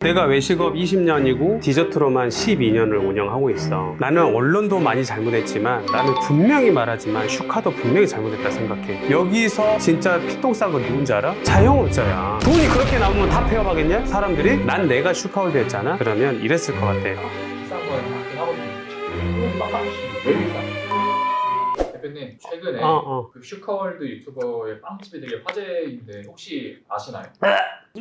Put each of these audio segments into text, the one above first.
내가 외식업 20년이고 디저트로만 12년을 운영하고 있어. 나는 언론도 많이 잘못했지만 나는 분명히 말하지만 슈카도 분명히 잘못했다 생각해. 여기서 진짜 피똥 싼건 누군지 알아? 자영업자야. 돈이 그렇게 나오면 다 폐업하겠냐? 사람들이? 난 내가 슈카홀드 였잖아? 그러면 이랬을 것 같아. 비싼 건 맞긴 하거든요. 막값이 대표님 최근에 어, 어. 그 슈카월드 유튜버의 빵집이 되게 화제인데 혹시 아시나요?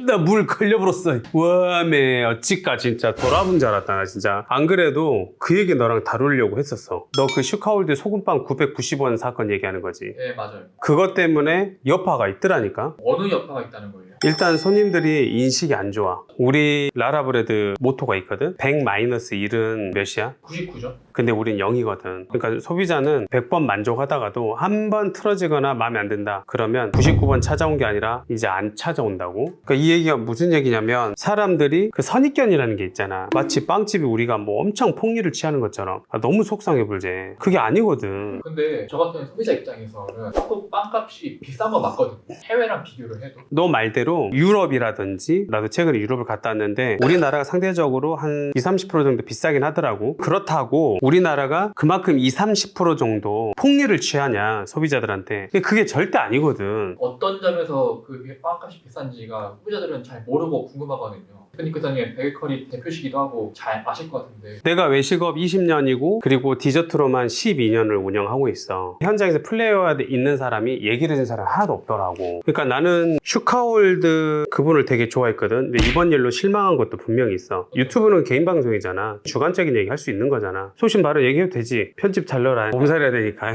나 물 걸려버렸어. 와매 어찌까 진짜 돌아본 줄 알았다 나 진짜. 안 그래도 그 얘기 너랑 다루려고 했었어. 너 그 슈카홀드 소금빵 990원 사건 얘기하는 거지. 네 맞아요. 그것 때문에 여파가 있더라니까. 어느 여파가 있다는 거예요? 일단 손님들이 인식이 안 좋아. 우리 라라브레드 모토가 있거든. 100-1은 몇이야? 99죠? 근데 우린 0이거든. 그러니까 소비자는 100번 만족하다가도 한 번 틀어지거나 마음에 안 든다. 그러면 99번 찾아온 게 아니라 이제 안 찾아온다고. 그러니까 이 얘기가 무슨 얘기냐면 사람들이 그 선입견이라는 게 있잖아. 마치 빵집이 우리가 뭐 엄청 폭리를 취하는 것처럼 아, 너무 속상해 불제. 그게 아니거든. 근데 저 같은 소비자 입장에서는 한국 빵값이 비싼 건 맞거든요. 해외랑 비교를 해도. 너 말대로 유럽이라든지 나도 최근에 유럽을 갔다 왔는데 우리나라가 상대적으로 한 20, 30% 정도 비싸긴 하더라고 그렇다고 우리나라가 그만큼 20, 30% 정도 폭리를 취하냐 소비자들한테 근데 그게 절대 아니거든 어떤 점에서 그 빵값이 비싼지가 소비자들은 잘 모르고 궁금하거든요. 대표님 그 베이커리 대표시기도 하고 잘 아실 것 같은데. 내가 외식업 20년이고 그리고 디저트로만 12년을 운영하고 있어. 현장에서 플레이어에 있는 사람이 얘기를 해준 사람 하나도 없더라고. 그러니까 나는 슈카월드 그분을 되게 좋아했거든. 근데 이번 일로 실망한 것도 분명히 있어. 유튜브는 개인 방송이잖아. 주관적인 얘기 할 수 있는 거잖아. 소신 바로 얘기해도 되지. 편집 잘 넣어라. 몸살해야 되니까.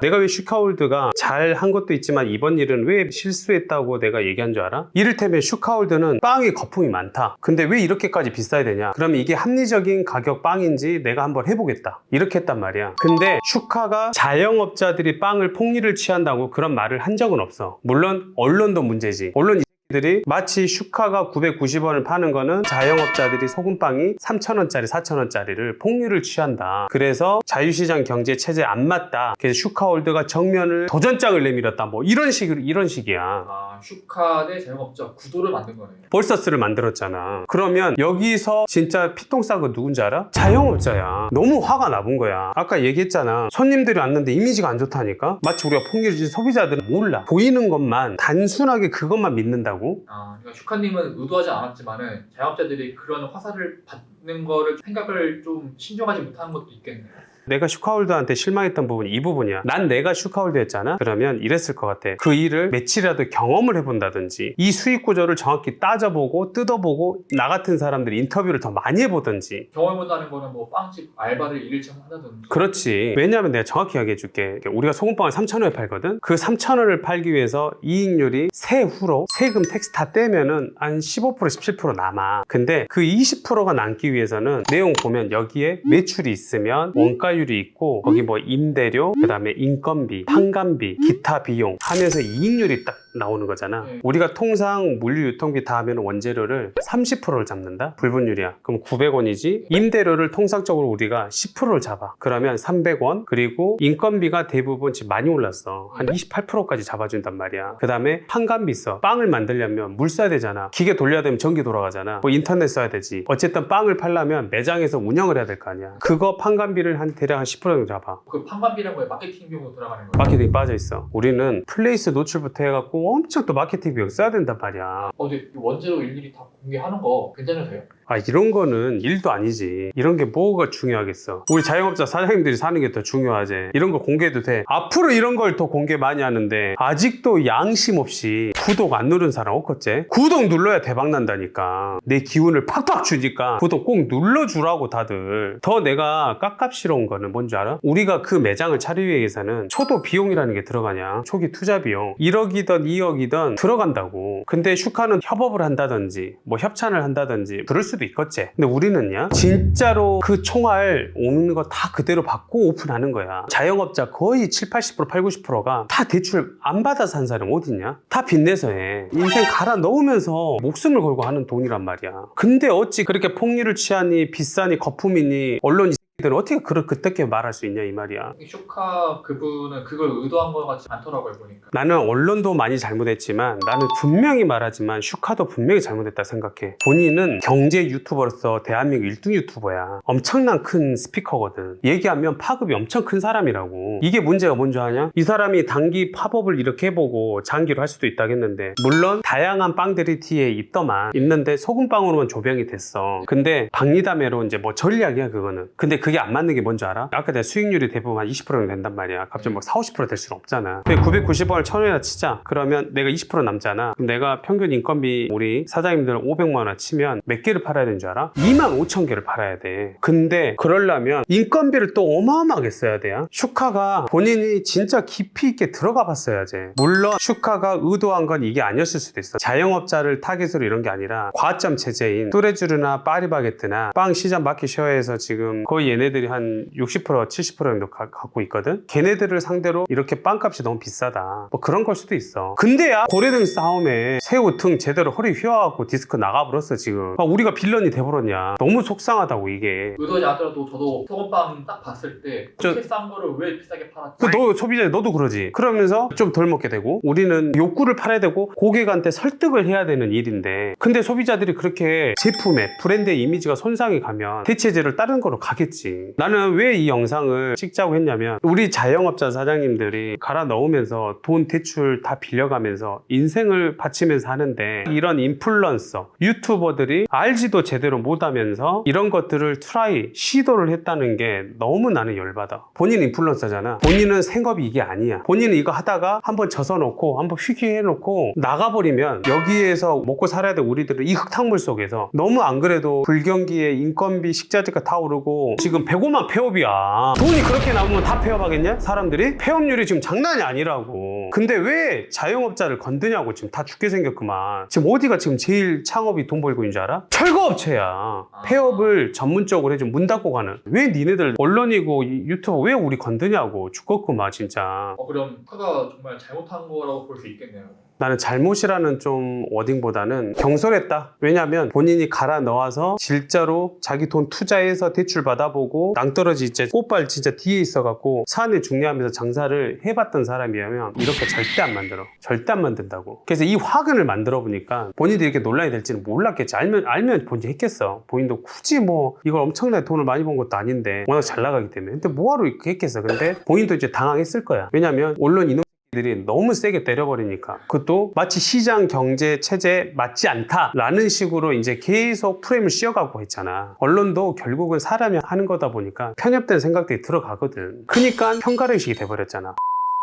내가 왜 슈카홀드가 잘 한 것도 있지만 이번 일은 왜 실수했다고 내가 얘기한 줄 알아? 이를테면 슈카홀드는 빵이 거품이 많다. 근데 왜 이렇게까지 비싸야 되냐? 그러면 이게 합리적인 가격 빵인지 내가 한번 해보겠다. 이렇게 했단 말이야. 근데 슈카가 자영업자들이 빵을 폭리를 취한다고 그런 말을 한 적은 없어. 물론 언론도 문제지. 언론 들이 마치 슈카가 990원을 파는 거는 자영업자들이 소금빵이 3,000원짜리, 4,000원짜리를 폭리를 취한다. 그래서 자유시장 경제 체제에 안 맞다. 그래서 슈카홀드가 정면을 도전장을 내밀었다. 뭐 이런 식으로 이런 식이야. 아 슈카 대 자영업자 구도를 만든 거네요. 벌서스를 만들었잖아. 그러면 여기서 진짜 피똥 싸고 누군지 알아? 자영업자야. 너무 화가 나본 거야. 아까 얘기했잖아. 손님들이 왔는데 이미지가 안 좋다니까? 마치 우리가 폭리를 진 소비자들은 몰라. 보이는 것만 단순하게 그것만 믿는다고? 아, 그러니까 슈카님은 의도하지 않았지만은 자영업자들이 그런 화살을 받는 거를 생각을 좀 신중하지 못하는 것도 있겠네요. 내가 슈카홀드한테 실망했던 부분이 이 부분이야. 난 내가 슈카홀드였잖아. 그러면 이랬을 것 같아. 그 일을 며칠이라도 경험을 해본다든지 이 수익 구조를 정확히 따져보고 뜯어보고 나 같은 사람들이 인터뷰를 더 많이 해보든지 경험해본다는 거는 뭐 빵집 알바를 일일치 한다든지. 그렇지. 왜냐하면 내가 정확히 이야기해 줄게. 우리가 소금빵을 3,000원에 팔거든? 그 3,000원을 팔기 위해서 이익률이 세후로 세금 텍스 다 떼면은 한 15% 17% 남아. 근데 그 20%가 남기 위해서는 내용 보면 여기에 매출이 있으면 원가 율이 있고 거기 뭐 임대료, 그 다음에 인건비, 판관비, 기타 비용. 하면서 이익률이 딱 나오는 거잖아. 네. 우리가 통상 물류 유통비 다 하면 원재료를 30%를 잡는다? 불분율이야. 그럼 900원이지? 임대료를 통상적으로 우리가 10%를 잡아. 그러면 300원. 그리고 인건비가 대부분 지금 많이 올랐어. 한 28%까지 잡아준단 말이야. 그 다음에 판관비 써. 빵을 만들려면 물 써야 되잖아. 기계 돌려야 되면 전기 돌아가잖아. 뭐 인터넷 써야 되지. 어쨌든 빵을 팔려면 매장에서 운영을 해야 될 거 아니야. 그거 판관비를 한 대략 한 10% 정도 잡아. 그 판관비라는 거에 마케팅 비용으로 들어가는 거예요. 마케팅이 빠져 있어. 우리는 플레이스 노출부터 해갖고 엄청 또 마케팅 비용 써야 된단 말이야. 어, 근데 이 원재료 일일이 다 공개하는 거 괜찮으세요? 아 이런 거는 일도 아니지. 이런 게 뭐가 중요하겠어? 우리 자영업자 사장님들이 사는 게 더 중요하지. 이런 거 공개해도 돼? 앞으로 이런 걸 더 공개 많이 하는데 아직도 양심 없이 구독 안 누른 사람 없겠지 구독 눌러야 대박 난다니까. 내 기운을 팍팍 주니까 구독 꼭 눌러주라고 다들. 더 내가 깝깝스러운 거는 뭔지 알아? 우리가 그 매장을 차리기 위해서는 초도 비용이라는 게 들어가냐? 초기 투자 비용. 1억이든 2억이든 들어간다고. 근데 슈카는 협업을 한다든지 뭐 협찬을 한다든지 그럴 수도 있겠지? 근데 우리는요 진짜로 그 총알 오는 거 다 그대로 받고 오픈하는 거야. 자영업자 거의 7, 80% 8, 90%가 다 대출 안 받아서 한 사람 어딨냐? 다 빚내서 해 인생 갈아 넣으면서 목숨을 걸고 하는 돈이란 말이야. 근데 어찌 그렇게 폭리를 취하니 비싸니 거품이니 언론이 들은 어떻게 그렇게 그렇게 말할 수 있냐 이 말이야. 이 슈카 그분은 그걸 의도한 것 같지 않더라고요 보니까. 나는 언론도 많이 잘못했지만 나는 분명히 말하지만 슈카도 분명히 잘못했다 생각해. 본인은 경제 유튜버로서 대한민국 1등 유튜버야. 엄청난 큰 스피커거든. 얘기하면 파급이 엄청 큰 사람이라고. 이게 문제가 뭔지 아냐? 이 사람이 단기 팝업을 이렇게 해보고 장기로 할 수도 있다겠는데 물론 다양한 빵들이 뒤에 있더만 있는데 소금빵으로만 조병이 됐어. 근데 박리담회로 이제 뭐 전략이야 그거는. 근데 그게 안 맞는 게 뭔지 알아? 아까 내가 수익률이 대부분 한 20% 된단 말이야. 갑자기 뭐 4, 50%될 수는 없잖아. 근데 990원을 1000원이나 치자. 그러면 내가 20% 남잖아. 그럼 내가 평균 인건비 우리 사장님들 500만 원 치면 몇 개를 팔아야 되는 줄 알아? 2만 5천 개를 팔아야 돼. 근데 그러려면 인건비를 또 어마어마하게 써야 돼요. 슈카가 본인이 진짜 깊이 있게 들어가 봤어야지. 물론 슈카가 의도한 건 이게 아니었을 수도 있어. 자영업자를 타깃으로 이런 게 아니라 과점 체제인 뚜레쥬르나 파리바게뜨나 빵 시장 마켓쉐어에서 지금 거의 얘네들이 한 60% 70% 정도 가- 갖고 있거든. 걔네들을 상대로 이렇게 빵값이 너무 비싸다. 뭐 그런 걸 수도 있어. 근데야 고래등 싸움에 새우 등 제대로 허리 휘어갖고 디스크 나가버렸어 지금. 아, 우리가 빌런이 돼버렸냐. 너무 속상하다고 이게. 의도하지 않더라도 저도 소금빵 딱 봤을 때 저- 그렇게 싼 거를 왜 비싸게 팔았지? 그 너 소비자 너도 그러지. 그러면서 좀 덜 먹게 되고 우리는 욕구를 팔아야 되고 고객한테 설득을 해야 되는 일인데 근데 소비자들이 그렇게 제품에 브랜드의 이미지가 손상이 가면 대체제를 다른 거로 가겠 지. 나는 왜 이 영상을 찍자고 했냐면 우리 자영업자 사장님들이 갈아 넣으면서 돈 대출 다 빌려가면서 인생을 바치면서 하는데 이런 인플루언서 유튜버들이 알지도 제대로 못하면서 이런 것들을 트라이 시도를 했다는 게 너무 나는 열받아. 본인 인플루언서잖아. 본인은 생업이 이게 아니야. 본인은 이거 하다가 한번 젖어놓고 한번 휘기해놓고 나가버리면 여기에서 먹고 살아야 될 우리들은 이 흙탕물 속에서 너무 안 그래도 불경기에 인건비 식자재가 다 오르고 지금 105만 폐업이야. 돈이 그렇게 남으면 다 폐업하겠냐? 사람들이? 폐업률이 지금 장난이 아니라고. 근데 왜 자영업자를 건드냐고 지금 다 죽게 생겼구만. 지금 어디가 지금 제일 창업이 돈 벌고 있는 줄 알아? 철거업체야. 폐업을 전문적으로 해좀 문 닫고 가는. 왜 니네들 언론이고 이 유튜브 왜 우리 건드냐고. 죽겠구만 진짜. 어, 그럼 슈카가 정말 잘못한 거라고 볼 수 있겠네요. 나는 잘못이라는 좀 워딩보다는 경솔했다. 왜냐면 본인이 갈아 넣어서 실제로 자기 돈 투자해서 대출 받아보고 낭떠러지 이제 꽃발 진짜 뒤에 있어갖고 사안에 중요하면서 장사를 해봤던 사람이라면 이렇게 절대 안 만들어. 절대 안 만든다고. 그래서 이 화근을 만들어 보니까 본인들이 이렇게 논란이 될지는 몰랐겠지. 알면 알면 본인이 했겠어. 본인도 굳이 뭐 이걸 엄청나게 돈을 많이 번 것도 아닌데 워낙 잘 나가기 때문에. 근데 뭐하러 이렇게 했겠어. 근데 본인도 이제 당황했을 거야. 왜냐면 언론 이놈 들이 너무 세게 때려버리니까 그것도 마치 시장 경제 체제에 맞지 않다라는 식으로 이제 계속 프레임을 씌워가고 했잖아. 언론도 결국은 사람이 하는 거다 보니까 편협된 생각들이 들어가거든. 그러니까 편가르식이 돼버렸잖아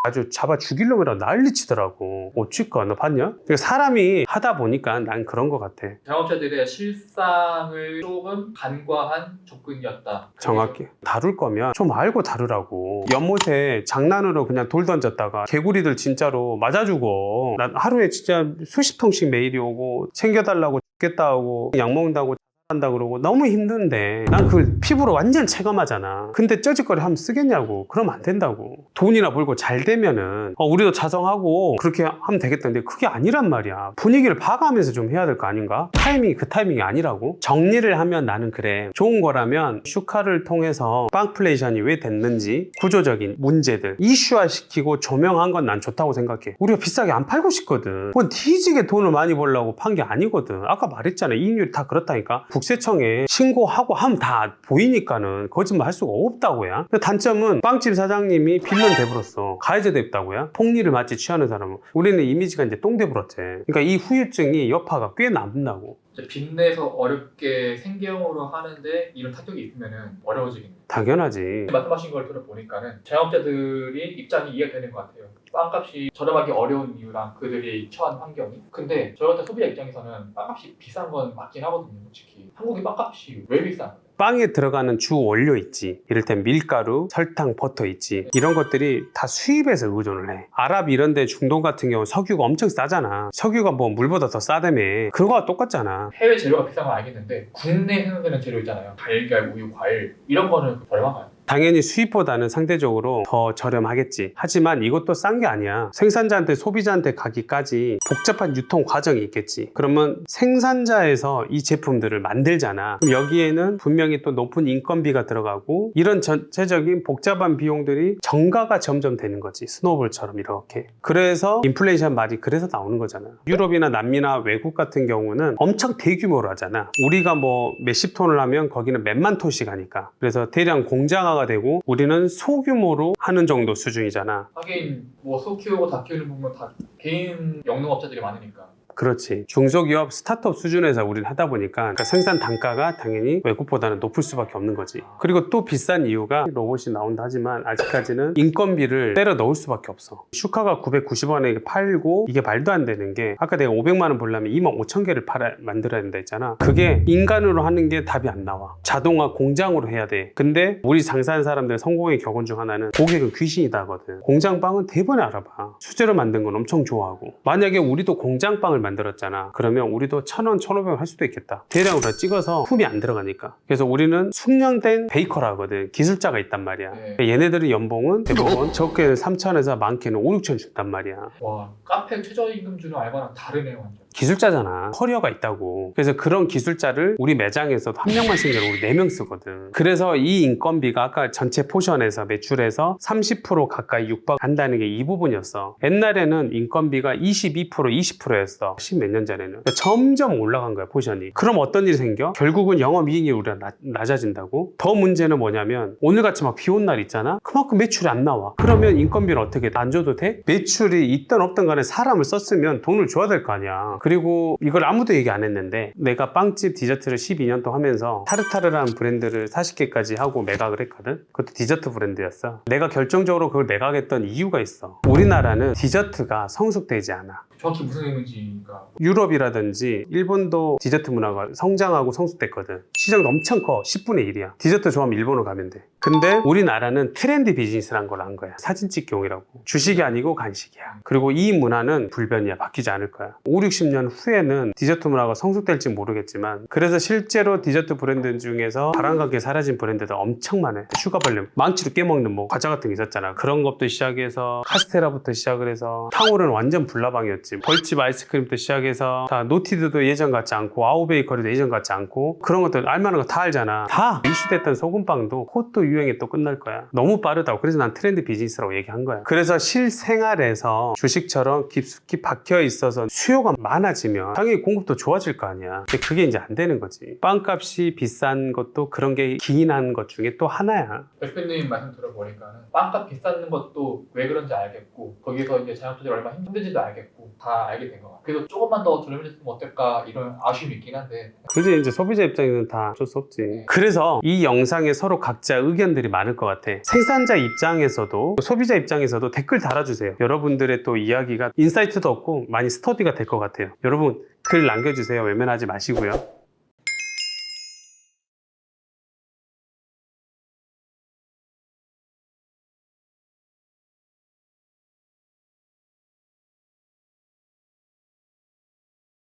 아주 잡아 죽이려면 난리치더라고. 어찌까 너 봤냐? 그러니까 사람이 하다 보니까 난 그런 것 같아. 자영업자들의 실상을 조금 간과한 접근이었다. 정확히. 다룰 거면 좀 알고 다루라고. 연못에 장난으로 그냥 돌 던졌다가 개구리들 진짜로 맞아주고 난 하루에 진짜 수십 통씩 메일이 오고 챙겨달라고 죽겠다 하고 약 먹는다고 한다 그러고 너무 힘든데 난 그걸 피부로 완전 체감하잖아. 근데 쩌짓거리 하면 쓰겠냐고. 그러면 안 된다고. 돈이나 벌고 잘 되면은 어, 우리도 자성하고 그렇게 하면 되겠다. 근데 그게 아니란 말이야. 분위기를 봐가면서 좀 해야 될 거 아닌가? 타이밍이 그 타이밍이 아니라고. 정리를 하면 나는 그래. 좋은 거라면 슈카를 통해서 빵플레이션이 왜 됐는지 구조적인 문제들 이슈화 시키고 조명한 건 난 좋다고 생각해. 우리가 비싸게 안 팔고 싶거든. 그건 뒤지게 돈을 많이 벌려고 판 게 아니거든. 아까 말했잖아. 이익률이 다 그렇다니까 국세청에 신고하고 하면 다 보이니까는 거짓말 할 수가 없다고요. 근데 단점은 빵집 사장님이 빌런 돼버렸어. 가해자 됐다고요. 폭리를 마치 취하는 사람은. 우리는 이미지가 이제 똥 돼버렸지. 그러니까 이 후유증이 여파가 꽤 남는다고. 빚내서 어렵게 생계형으로 하는데 이런 타격이 있으면 어려워지겠네요. 당연하지. 말씀하신 걸 들어보니까는 자영업자들이 입장이 이해가 되는 것 같아요. 빵값이 저렴하기 어려운 이유랑 그들이 처한 환경이. 근데 저 같은 소비자 입장에서는 빵값이 비싼 건 맞긴 하거든요, 솔직히. 한국의 빵값이 왜 비싼? 빵에 들어가는 주 원료 있지. 이를테면 밀가루, 설탕, 버터 있지. 이런 것들이 다 수입에서 의존을 해. 아랍 이런 데 중동 같은 경우 석유가 엄청 싸잖아. 석유가 뭐 물보다 더 싸다며. 그거와 똑같잖아. 해외 재료가 비싼 건 알겠는데 국내 생산되는 재료 있잖아요. 달걀, 우유, 과일 이런 거는 저렴한가요? 당연히 수입보다는 상대적으로 더 저렴하겠지. 하지만 이것도 싼 게 아니야. 생산자한테 소비자한테 가기까지 복잡한 유통 과정이 있겠지. 그러면 생산자에서 이 제품들을 만들잖아. 그럼 여기에는 분명히 또 높은 인건비가 들어가고 이런 전체적인 복잡한 비용들이 정가가 점점 되는 거지. 스노볼처럼 이렇게. 그래서 인플레이션 말이 그래서 나오는 거잖아. 유럽이나 남미나 외국 같은 경우는 엄청 대규모로 하잖아. 우리가 뭐 몇십 톤을 하면 거기는 몇만 톤씩 하니까. 그래서 대량 공장화가 되고 우리는 소규모로 하는 정도 수준이잖아. 하긴 뭐 소 키우고 닭 키우는 부분 다 개인 영농업자들이 많으니까 그렇지. 중소기업 스타트업 수준에서 우리는 하다 보니까 그러니까 생산 단가가 당연히 외국보다는 높을 수밖에 없는 거지. 그리고 또 비싼 이유가 로봇이 나온다 하지만 아직까지는 인건비를 때려 넣을 수밖에 없어. 슈카가 990원에 팔고 이게 말도 안 되는 게 아까 내가 500만 원 벌려면 2만 5천 개를 팔아 만들어야 된다 했잖아. 그게 인간으로 하는 게 답이 안 나와. 자동화 공장으로 해야 돼. 근데 우리 장사하는 사람들 성공의 격언 중 하나는 고객은 귀신이다 하거든. 공장빵은 대번에 알아봐. 수제로 만든 건 엄청 좋아하고. 만약에 우리도 공장빵을 만들었잖아. 그러면 우리도 천 원, 천오백 원 할 수도 있겠다. 대량으로 다 찍어서 품이 안 들어가니까. 그래서 우리는 숙련된 베이커라 하거든. 기술자가 있단 말이야. 네. 얘네들의 연봉은 대부분 적게는 3천에서 많게는 5, 6천 준단 말이야. 와 카페 최저임금 주는 알바랑 다르네요 완전 기술자잖아. 커리어가 있다고. 그래서 그런 기술자를 우리 매장에서도 한 명만 생겨도 우리 네 명 쓰거든. 그래서 이 인건비가 아까 전체 포션에서 매출에서 30% 가까이 육박한다는 게 이 부분이었어. 옛날에는 인건비가 22% 20%였어. 십 몇 년 전에는. 그러니까 점점 올라간 거야 포션이. 그럼 어떤 일이 생겨? 결국은 영업이익이 우리가 낮- 낮아진다고? 더 문제는 뭐냐면 오늘같이 막 비 온 날 있잖아? 그만큼 매출이 안 나와. 그러면 인건비는 어떻게 돼? 안 줘도 돼? 매출이 있든 없든 간에 사람을 썼으면 돈을 줘야 될 거 아니야. 그리고 이걸 아무도 얘기 안 했는데 내가 빵집 디저트를 12년 동안 하면서 타르타르라는 브랜드를 40개까지 하고 매각을 했거든. 그것도 디저트 브랜드였어. 내가 결정적으로 그걸 매각했던 이유가 있어. 우리나라는 디저트가 성숙되지 않아. 정확히 무슨 의미인지가 유럽이라든지 일본도 디저트 문화가 성장하고 성숙됐거든. 시장도 엄청 커. 10분의 1이야. 디저트 좋아하면 일본으로 가면 돼. 근데 우리나라는 트렌드 비즈니스란 걸 한 거야. 사진 찍기용이라고. 주식이 아니고 간식이야. 그리고 이 문화는 불변이야. 바뀌지 않을 거야. 5, 60년 후에는 디저트 문화가 성숙될지 모르겠지만 그래서 실제로 디저트 브랜드 중에서 바람가게 사라진 브랜드들 엄청 많아요. 슈가벌륨. 망치로 깨먹는 뭐 과자 같은 게 있었잖아. 그런 것부터 시작해서 카스테라부터 시작을 해서 탕후루는 완전 불나방이었지. 벌집 아이스크림부터 시작해서 다 노티드도 예전 같지 않고 아우베이커리도 예전 같지 않고 그런 것들 알만한 거 다 알잖아. 다 이슈됐던 소금빵도 곧또 유행이 또 끝날 거야. 너무 빠르다고. 그래서 난 트렌드 비즈니스라고 얘기한 거야. 그래서 실생활에서 주식처럼 깊숙이 박혀 있어서 수요가 많아 지면 당연히 공급도 좋아질 거 아니야. 근데 그게 이제 안 되는 거지. 빵값이 비싼 것도 그런 게 기인한 것 중에 또 하나야. 대표님 말씀 들어보니까는 빵값 비싼 것도 왜 그런지 알겠고 거기서 이제 자영업자들이 얼마나 힘든지도 알겠고 다 알게 된 것 같아요 그래도 조금만 더 저렴해졌으면 어떨까 이런 아쉬움이 있긴 한데 그지 이제 소비자 입장에서는 다 어쩔 수 없지. 그래서 이 영상에 서로 각자 의견들이 많을 것 같아. 생산자 입장에서도 소비자 입장에서도 댓글 달아주세요. 여러분들의 또 이야기가 인사이트도 없고 많이 스터디가 될 것 같아요. 여러분 글 남겨주세요. 외면하지 마시고요.